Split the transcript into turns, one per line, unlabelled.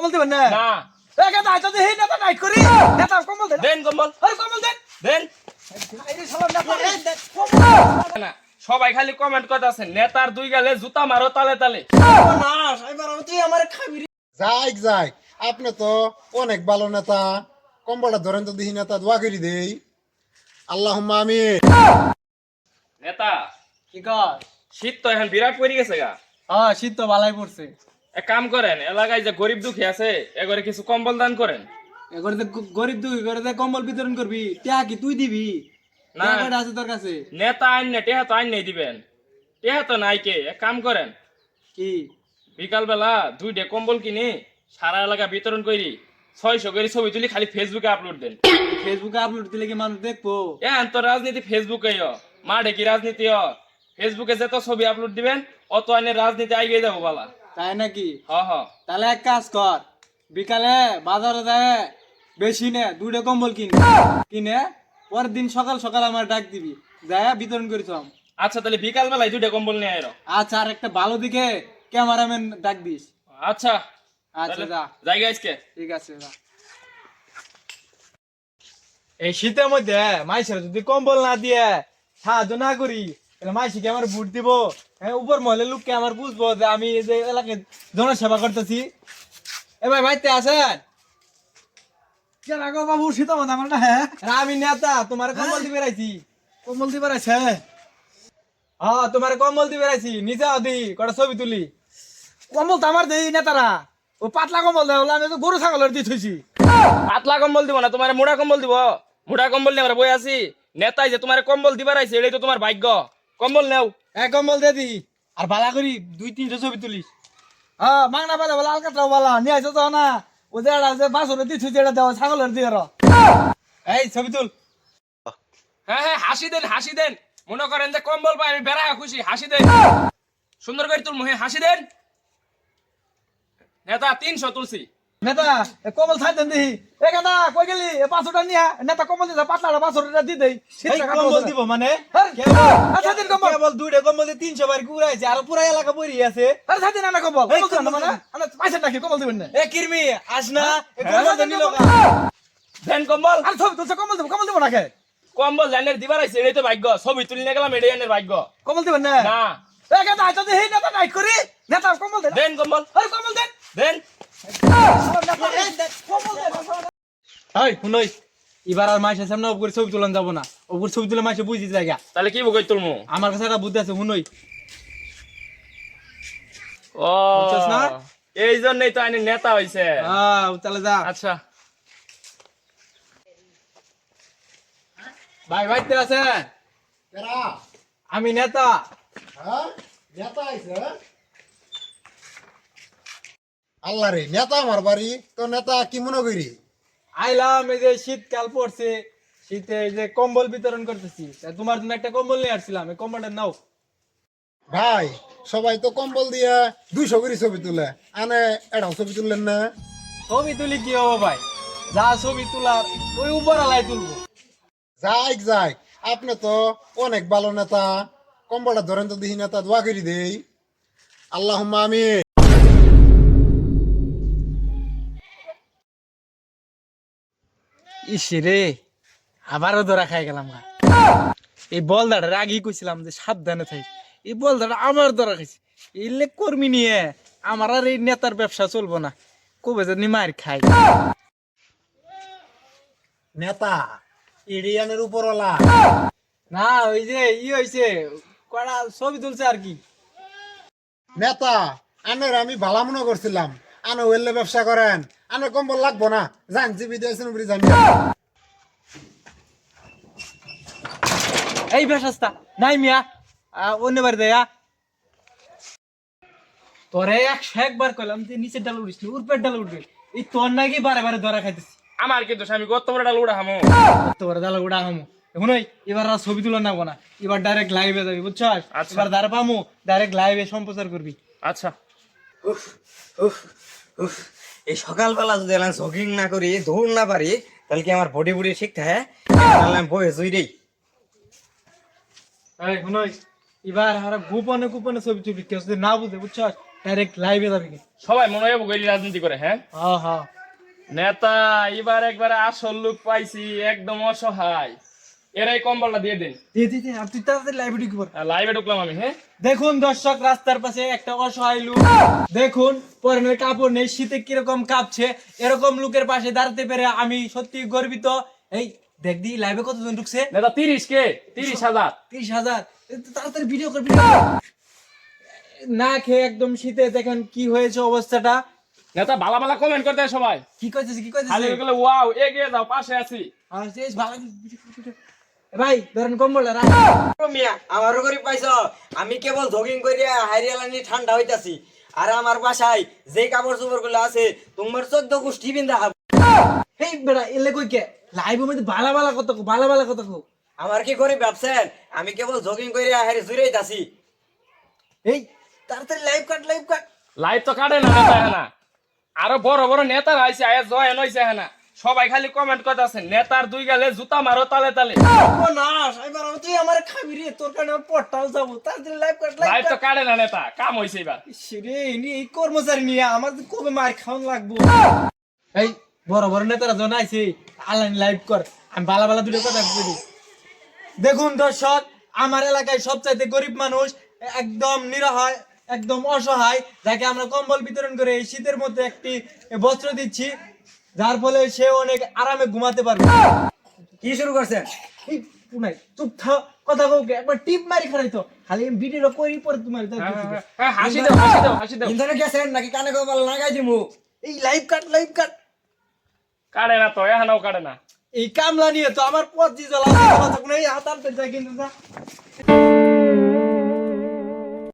কম্বল দিবেন না? হে নেতা নাইট করি নেতা দেন।
দেন
দেন।
দেন। সবাই খালি কমেন্ট করতেছেন নেতার দুই গালে জুতা মারো তালে তালে।
না এবার তুই আমার খাবি।
যাই যাই আপনি তো অনেক ভালো নেতা। কম্বলটা ধরেন তো দিহি নেতা দোয়া করি দেই। আল্লাহ আমি
নেতা
কি কর
শীত তো এখন বিরাট পড়ে গেছে গা।
হ্যাঁ শীত তো ভালাই পড়ছে।
এক কাম করেন এলাকায় যে গরিব দুঃখী আছে এগরে কিছু কম্বল দান করেন।
এগরে গ- গরিব দুই করে তো কম্বল বিতরণ করবি টিয়া কি তুই দিবি?
না।
আছে তোর কাছে?
নেতা আইন না টেহা তো আইন নেই দিবেন। টেহা তো নাই কে এক কাম করেন।
কি?
বিকাল বেলা দুইটা কম্বল কিনে সারা এলাকা বিতরণ করি ছয়শো করে ছবি তুলি খালি ফেসবুকে আপলোড দেন।
ফেসবুকে আপলোড দিলে কি মানুষ দেখব?
এখন তো রাজনীতি ফেসবুকে মাঠে কি রাজনীতি হ ফেসবুকে যত ছবি আপলোড দিবেন অত আইনের রাজনীতি আইগে যাব বালা।
তাই নাকি?
হ হ।
তাহলে এক কাজ কর বিকালে বাজারে যায় বেশি নে দুটো কম্বল কিনে। কিনে পরের দিন সকাল সকাল আমার ডাক দিবি যায় বিতরণ করিছম
আচ্ছা তাহলে বিকাল বেলায় দুইটা কম্বল নিয়ে আয়
আচ্ছা আর একটা ভালো দিকে ক্যামেরাম্যান ডাক দিস।
আচ্ছা।
আচ্ছা যা।
জায়গা আজকে।
ঠিক আছে যা। এই শীতের মধ্যে মাইসের যদি কম্বল না দিয়ে সাহায্য না করি তাহলে মাইসিকে আমার বুট দিব। হ্যাঁ উপর মহলে লোককে আমার বুঝব যে আমি এই যে এলাকায় জনসেবা করতেছি। এ ভাই ভাইতে আছেন?
কেন আগো বাবু শীত আমার না হ্যাঁ।
আমি নেতা তোমার কম্বল দিবে রাইছি
কম্বল দিবার আছে
হ্যাঁ। তোমার কম্বল দিবে রাইছি নিচে দি কটা ছবি তুলি।
কম্বল তো আমার দেই নেতারা। ও পাতলা কম্বল দেয় আমি তো গরু ছাগলের দিয়ে থইছি।
পাতলা কম্বল দিব না তোমার মোড়া কম্বল দিব। মোড়া কম্বল নিয়ে আমরা বই আছি। নেতাই যে তোমার কম্বল দিবার আইছে এটাই তো তোমার ভাগ্য। কম্বল নেও।
এক কম্বল দিয়ে দি। আর বালা করি দুই তিনশো ছবি তুলিস।
হ্যাঁ মাংনা বাজা বলে আলকাতরাও বলা নিয়ে আইছো তো না। ও যে এটা যে বাসরে দিয়ে থইছি দেওয়া ছাগলের দিয়ে
এই ছবি তুল।
হ্যাঁ হ্যাঁ হাসি দেন হাসি দেন। মনে করেন যে কম্বল পাই আমি বেড়া খুশি হাসি দেন। সুন্দর করে তুলমু হ্যাঁ হাসি দেন। নেতা তিনশো তুলছি।
নেতা এ কম্বল ছাই দেন দিহি এ গাদা কই গেলি? এ পাঁচশোটা নিয়ে। নেতা কম্বল দিছে পাতলা পাঁচশোটা দিয়ে দেই।
এই কম্বল দিব মানে?
আচ্ছা, দিন কম্বল।
কেবল দুইটা কম্বল দিয়ে তিনশো বার ঘুরাইছে আর পুরা এলাকা পড়ি আছে।
আরে ছাই দিন না কম্বল
এই
দিবেন মানে আমরা পয়সা নাকি? কম্বল দিবেন না?
এ কিরমি আস না। এ
হ্যাঁ,
নিল
দেন
আর ছবি তুলছে কম্বল দিব কম্বল দিব না কে?
কম্বল লাইনের দিবার আইছে এটাই তো ভাগ্য। ছবি তুলি নিয়ে গেলাম এটাই ভাগ্য।
কম্বল দিবেন না?
না।
এ যদি হে নেতা নাইট করি। নেতা কম্বল দেন।
দেন কম্বল
আরে কম্বল দেন।
দেন।
এই শুনই। এবার আর মাসের সামনে ওপরে ছবি তুলন যাব না। ওপর ছবি তুলে মাসে বুঝি জায়গা।
তাহলে কি বকই তুলমু?
আমার কাছে একটা বুদ্ধি আছে শুনই।
ও
না?
এই জন্যই তো আইনি নেতা হইছে।
হ্যাঁ তাহলে যা।
আচ্ছা।
ভাই ভাইতে আছেন?
কেরা
আমি নেতা।
হ্যাঁ নেতা আইছে আল্লাহ রে নেতা আমার বাড়ি তো নেতা কি মনে করি?
আইলাম এই যে শীতকাল পড়ছে শীতে এই যে কম্বল বিতরণ করতেছি। তোমার জন্য একটা কম্বল নিয়ে আসছিলাম এই কম্বলটা নাও।
ভাই সবাই তো কম্বল দিয়ে দুইশো করে ছবি তুলে। আনে এটাও ছবি তুললেন না?
ছবি তুলি কি হব ভাই? যা ছবি তোলার ওই উপর আলাই তুলবো।
যাই যাই আপনি তো অনেক ভালো নেতা। কম্বলটা ধরেন তো দিহি নেতা দোয়া করি দেই। আল্লাহ আমি
ইসে রে আবারও ধরা খাই গেলাম গা। এই বলদাটা আগেই কইছিলাম যে সাবধানে থাই এই বলদাটা আমার ধরা খাইছে। এলে কর্মী নিয়ে আমার আর এই নেতার ব্যবসা চলবো না। কবে জানি মার খাই।
নেতা ইডিয়ানের উপরওয়ালা।
না ওই যে ই হয়েছে কড়া ছবি তুলছে আর কি।
নেতা আনের আমি ভালা মনে করছিলাম আনে ওয়েলে ব্যবসা করেন। আনে কম্বল লাগবো না। জান জিবি দিয়েছেন উপরে জানি
এই বেশাস্তা নাই মিয়া। আহ, অন্য বাড়ি দেয়া তোরে একশো একবার কইলাম যে নিচের ডাল উঠিস উপরের ডাল উঠবে এই তোর নাকি বারে বারে ধরা খাইতেছি।
আমার কিন্তু আমি কত বড় ডাল উড়া হামো।
তোর ডাল উড়া হামু। এখন ওই এবার আর ছবি তুলে নেব না। এবার ডাইরেক্ট লাইভে যাবি বুঝছস?
আচ্ছা।
এবার দ্বারা পামু ডাইরেক্ট লাইভে সম্প্রচার করবি।
আচ্ছা।
এই সকালবেলা যদি আমি জগিং না করি দৌড় না পারি তাহলে কি আমার বডি বডি ঠিক থাকে? তাহলে আমি বয়ে জুই দেই
এবার আর গোপনে গোপনে ছবি তুলবি কেউ যদি না বুঝে বুঝছস ডাইরেক্ট লাইভে যাবি কি?
সবাই মনে হয় বগরি রাজনীতি করে হ্যাঁ?
হ্যাঁ হ্যাঁ
নেতা এবার একবারে আসল লোক পাইছি একদম অসহায়। এরাই কম্বলটা দিয়ে দিন।
দে দে দে আর তুই তাড়াতাড়ি লাইভে
লাইভে ঢুকলাম আমি হ্যাঁ?
দেখুন দর্শক রাস্তার পাশে একটা অসহায় লোক। দেখুন পরনের কাপড় নেই শীতে কীরকম কাঁপছে এরকম লোকের পাশে দাঁড়াতে পেরে আমি সত্যি গর্বিত। এই দেখ দি লাইভে কতজন ঢুকছে?
নেতা তিরিশ কে? তিরিশ হাজার।
তিরিশ হাজার। তাড়াতাড়ি ভিডিও করবি না খেয়ে একদম শীতে দেখেন কি হয়েছে অবস্থাটা।
নেতা ভালো ভালো কমেন্ট করতে সবাই।
কি কইতেছে কি
খালি
কইতেছে
গেলে ওয়াও এগিয়ে যাও পাশে আছি।
আর ভালো। ভাই ধরেন
ও মিয়া আমারও গরিব পাইছ। আমি কেবল জগিং করিয়া হাইরিয়ালানি ঠান্ডা হইতাছি। আর আমার বাসায় যে কাপড় চোপড়গুলো আছে তোমার চোদ্দ গোষ্ঠী বিন্দা খাব
এই বেড়া এলে কই কে? লাইভের মধ্যে ভালো ভালো কত কো ভালো ভালো কত কো
আমার কি করি ব্যবসার আমি কেবল জগিং করিয়া হাইরে জুড়াইতাছি
এই তাড়াতাড়ি live cut live cut.
Live তো কাটে না আরও বড় বড় নেতারা আইছে আয়া জয়েন হইছে হ্যাঁ সবাই খালি কমেন্ট করতেছে নেতার দুই গালে জুতা মারো তালে তালে।
ও না সাইবার তুই আমার খাবি রে তোর আমার পটটাও যাব। তাড়াতাড়ি লাইভ কাট
লাইভ
লাইভ
তো কাটে না নেতা কাম হইছে এবার।
রে ইনি এই কর্মচারী নিয়ে আমার কবে মার খাওয়ান লাগবো। এই বড় বড় নেতারা জন আইছে আলাইন লাইভ কর আমি বালা বালা দুটো কথা বলি। দেখুন দর্শক আমার এলাকায় সবচাইতে গরিব মানুষ একদম নিরহায় একদম অসহায় যাকে আমরা কম্বল বিতরণ করে এই শীতের মধ্যে একটি বস্ত্র দিচ্ছি যার ফলে সে অনেক আরামে ঘুমাতে পারবে।
কি শুরু করছেন
এই পুনাই চুপ থাক কথা কওকে একবার টিপ মারি খারাই তো। খালি আমি ভিডিওটা করি পরে তোমার
হ্যাঁ, হ্যাঁ। হ্যাঁ, হাসি দাও হাসি দাও হাসি দাও।
ইন্ধনে গেছেন নাকি কানে কপাল লাগাই দিমু?
এই লাইভ কাট লাইভ কাট।
কাটে না তো এখানেও কাটে না।
এই কামলা নিয়ে তো আমার পথ দিয়ে জ্বালা এই হাত আনতে চাই কিন্তু না